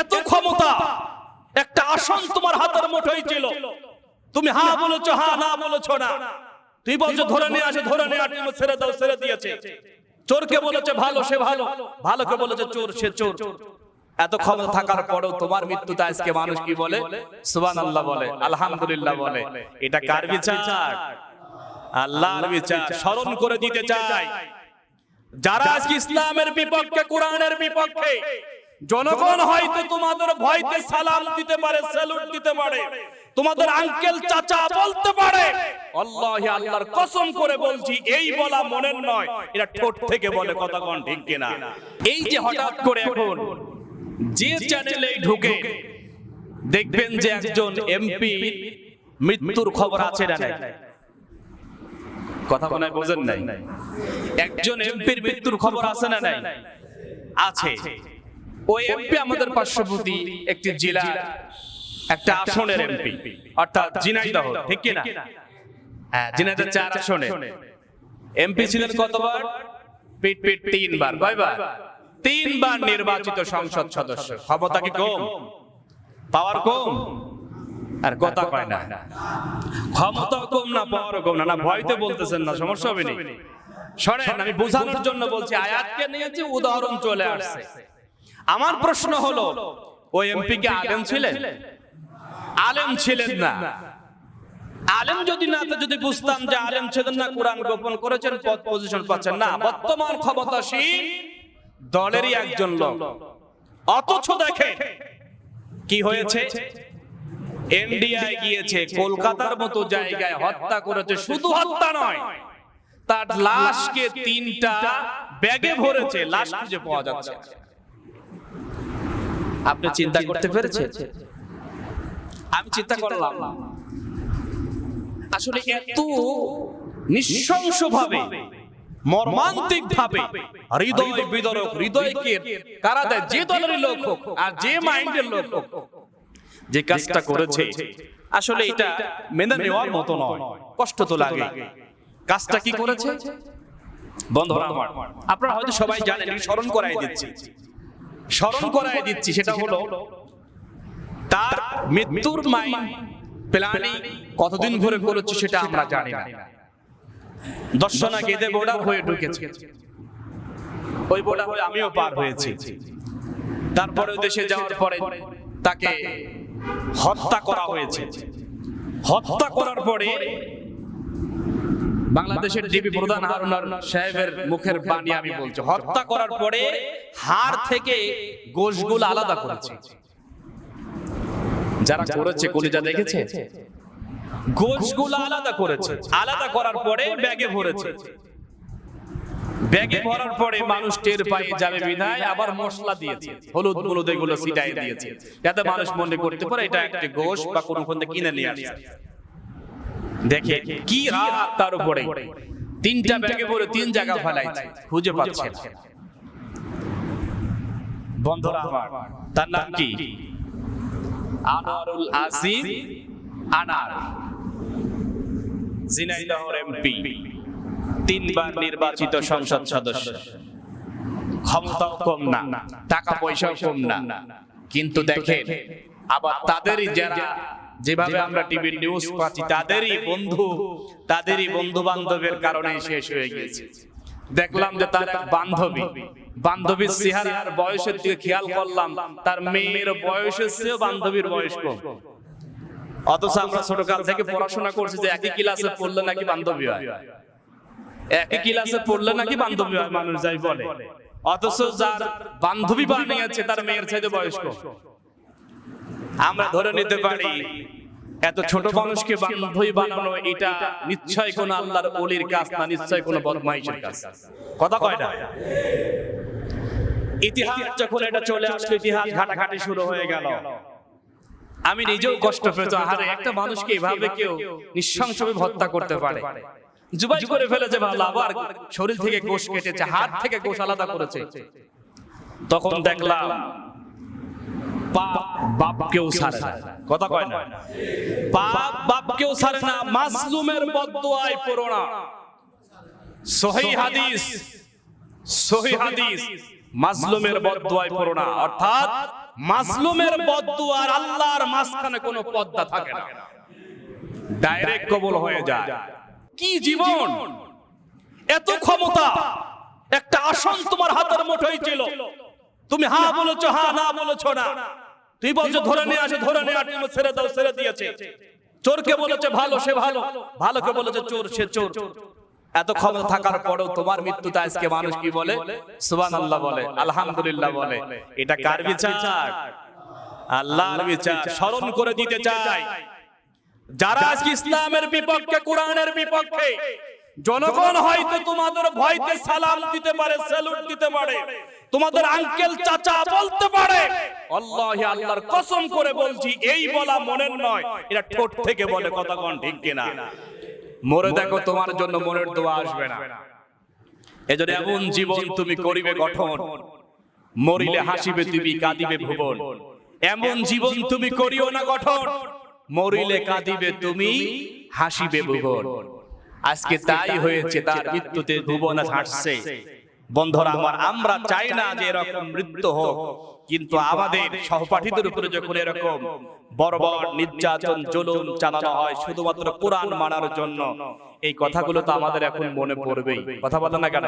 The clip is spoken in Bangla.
এত ক্ষমতা একটা আসন তোমার হাতের মুঠোয় ছিল। তুমি হা বলেছ হা না বলেছ না। তুই বলছো ধরে নিয়ে আসে ধরে নিয়ে আসে ছেড়ে দাও ছেড়ে দিয়েছে। চোরকে বলেছে ভালো সে ভালো ভালোকে বলেছে চোর সে চোর এত ক্ষমতা থাকার পরেও তোমার মৃত্যুতে আজকে মানুষ কি বলে? সুবান আল্লাহ বলে আলহামদুলিল্লাহ বলে। এটা কার বিচার? আল্লাহর বিচার। স্মরণ করে দিতে চাই। যারা আজকে ইসলামের বিপক্ষে কোরআনের বিপক্ষে জনগণ হয়তো তোমাদের ভয়তে সালাম দিতে পারে স্যালুট দিতে পারে। তোমাদের আঙ্কেল চাচা বলতে পারে। আল্লাহ আল্লাহর কসম করে বলছি এই বলা মনের নয় এটা ঠোঁট থেকে বলে কথা কোন ঠিক কিনা? এই যে হঠাৎ করে এখন যে চ্যানেলে ঢুকে দেখবেন যে একজন এমপি মৃত্যুর খবর আছে না নাই? কথা মনে বোঝেন নাই? একজন এমপির মৃত্যুর খবর আছে না নাই? আছে। ওই এমপি আমাদের পার্শ্ববর্তী একটি জেলা একটা আসনের এমপি অর্থাৎ ঝিনাইদহ ঠিক কি না হ্যাঁ ঝিনাইদহ চার আসনে। এমপি ছিলেন কতবার? পিট পিট তিনবার। কয়বার? তিনবার নির্বাচিত সংসদ সদস্য। ক্ষমতা কি কম? পাওয়ার কম? আর কথা কয় না। ক্ষমতা কম না পাওয়ার কম না। না ভয়তে বলতেছেন না সমস্যা হবে না। শোনেন আমি বোঝানোর জন্য বলছি আয়াতকে নিয়েছি উদাহরণ চলে আসছে। আমার প্রশ্ন হলো ওই এমপি কে আলেম ছিলেন? আলেম ছিলেন না। আলেম যদি না তো যদি বুঝতাম যে আলেম ছিলেন না কোরআন গোপন করেছেন পদ পজিশন পাচ্ছেন না। বর্তমান ক্ষমতাসীন দলেরই একজন লোক। অথচ দেখে কি হয়েছে? এনডিআই গিয়েছে কলকাতার মতো জায়গায় হত্যা করেছে শুধু হত্যা নয় তার লাশকে তিনটা ব্যাগে ভরেছে। লাশ খুঁজে পাওয়া যাচ্ছে। আপনি চিন্তা করতে পেরেছেন? আমি চিন্তা করলাম। আসলে এত নৃশংস ভাবে মর্মান্তিক ভাবে হৃদয় বিদরক হৃদয়কে কারা দেয় যে দলের লোক হোক আর যে মাইন্ডের লোক হোক যে কাজটা করেছে। আসলে এটা মেনে নেওয়ার মতো নয়। কষ্ট তো লাগে। কাজটা কি করেছে? বন্ধুরা আমার আপনারা হয়তো সবাই জানেন স্মরণ করাই দিচ্ছি। স্মরণ করাই দিচ্ছি সেটা হলো তার মৃত্যুর মাইন প্ল্যানিং কতদিন ধরে করেছে সেটা আমরা জানি না। দর্শনা গেদে বোর্ডার হয়ে ঢুকেছে। ওই বোর্ডার হয়ে আমিও পার হয়েছি। তারপরে দেশে যাওয়ার পরে তাকে হত্যা করা হয়েছে। হত্যা করার পরে বাংলাদেশের ডিবি প্রধান হারুনার সাহেবের মুখের বাণী আমি বলছি। হত্যা করার পরে হাড় থেকে গোশগুলো আলাদা করেছে। যারা করেছে কলিজা দেখেছে? গোশগুলো আলাদা করেছে। আলাদা করার পরে ব্যাগে ভরেছে। ব্যাগে ভরার পরে মানুষ টের পায়ে যাবে বিধায় আবার মশলা দিয়েছে। হলুদ হলুদ এগুলো ছিটাই দিয়েছে। যাতে মানুষ মনে করতে পারে এটা একটা গোশ বা কোনো কোন কিনে নিয়ে আসছে। দেখে কি রাত তার উপরে? তিনটা ব্যাগে ভরে তিন জায়গা ফেলাইছে খুঁজে পাচ্ছে না। বন্ধুরা আমার তার নাম কি? আনোয়ারুল আনার। ঝিনাইদহর এমপি। তিনবার নির্বাচিত সংসদ সদস্য। ক্ষমতাও কম না টাকা পয়সাও কম না। কিন্তু দেখেন আবার তাদেরই যারা যেভাবে আমরা টিভির নিউজ পাচ্ছি তাদেরই বন্ধু তাদেরই বন্ধু বান্ধবের কারণে শেষ হয়ে গেছে দেখলাম যে তার এক বান্ধবী বান্ধবীর চেহারা আর বয়সের দিকে খেয়াল করলাম তার মেয়ের বয়সের চেয়েও বান্ধবীর বয়স কম অথচ আমরা ছোটকাল থেকে পড়াশোনা করছি যে একই ক্লাসে পড়লে নাকি বান্ধবী হয়। একই ক্লাসে পড়লে নাকি বান্ধবী হয় মানুষ যাই বলে। অথচ যার বান্ধবী বানিয়েছে তার মেয়ের চাইতে বয়স কম আমরা ধরে নিতে পারি এত ছোট মানুষকে বান্ধবী বানানো এটা নিশ্চয় কোন আল্লাহর ওলির কাজ না নিশ্চয় কোন বদমাইশের কাজ। কথা কয় না? ইতিহাস যখন এটা চলে আসলো ইতিহাস ঘাটাঘাটি শুরু হয়ে গেল। আমি নিজেও কষ্ট পেয়েছি আহারে একটা মানুষকে এভাবে কেউ নিঃশংসভাবে হত্যা করতে পারে। জুবাই করে ফেলেছে ভালো আবার শরীর থেকে গোশ কেটেছে হাত থেকে গোশ আলাদা করেছে। তখন দেখলাম পাপ বাপকেও ছাড়ে না। কথা কয় না? পাপ না মাসলুমের সহি হাদিস সহি হাদিস অর্থাৎ আল্লাহর মাঝখানে কোনো থাকে না। ডাইরেক্ট কবল হয়ে যায়। কি জীবন? এত ক্ষমতা, একটা আসন তোমার হাতের মুঠোয় ছিল। তুমি হা বলেছ, হা না বলেছ না। তুই বলছো ধরে নিয়ে আসে ধরে নিয়ে আসে। ছেড়ে দাও ছেড়ে দিয়েছে। চোরকে বলেছে ভালো সে ভালো। ভালোকে বলেছে চোর সে চোর। এত ক্ষমতা থাকার পরেও তোমার মৃত্যুতে আজকে মানুষ কি বলে? সুবান আল্লাহ বলে আলহামদুলিল্লাহ বলে। এটা কার বিচার? আল্লাহর বিচার। স্মরণ করে দিতে চাই। যারা আজকে ইসলামের বিপক্ষে কোরআনের বিপক্ষে জনগণ হয়তো তোমাদের ভয়তে সালাম দিতে পারে স্যালুট দিতে পারে। তোমাদের আঙ্কেল চাচা বলতে পারে। আল্লাহ আল্লাহর কসম করে বলছি এই বলা মনের নয়। এটা ঠোঁট থেকে বলে কথা কোন ঠিক কিনা? মরে দেখো তোমার জন্য মনের দোয়া আসবে না। এজন্য এমন জীবন তুমি করিবে গঠন মরিলে হাসিবে তুমি কাঁদিবে ভুবন। এমন জীবন তুমি করিও না গঠন মরিলে কাঁদিবে তুমি হাসিবে ভুবন। আজকে তাই হয়েছে তার মৃত্যুতে ভুবন হাসছে। বন্ধুরা আমার আমরা চাই না যে এরকম মৃত্যু হোক কিন্তু আমাদের সহপাঠীদের উপরে যখন এরকম বর্বর নির্যাতন জুলুম চালানো হয় শুধুমাত্র কোরআন মানার জন্য। এই কথাগুলো তো আমাদের এখন মনে পড়বেই। কথা বলে না কেন?